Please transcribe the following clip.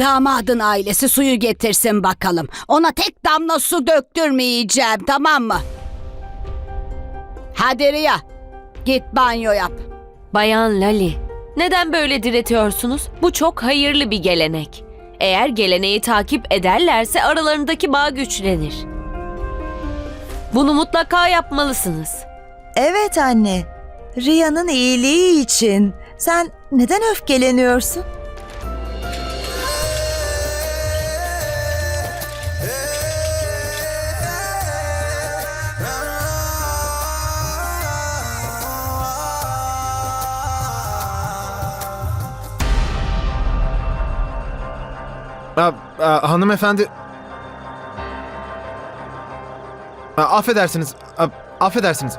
Damadın ailesi suyu getirsin bakalım. Ona tek damla su döktürmeyeceğim tamam mı? Hadi Riya git banyo yap. Bayan Lali, neden böyle diretiyorsunuz? Bu çok hayırlı bir gelenek. Eğer geleneği takip ederlerse aralarındaki bağ güçlenir. Bunu mutlaka yapmalısınız. Evet anne. Riya'nın iyiliği için. Sen neden öfkeleniyorsun? Aa, aa, hanımefendi... Aa, affedersiniz. Aa, affedersiniz.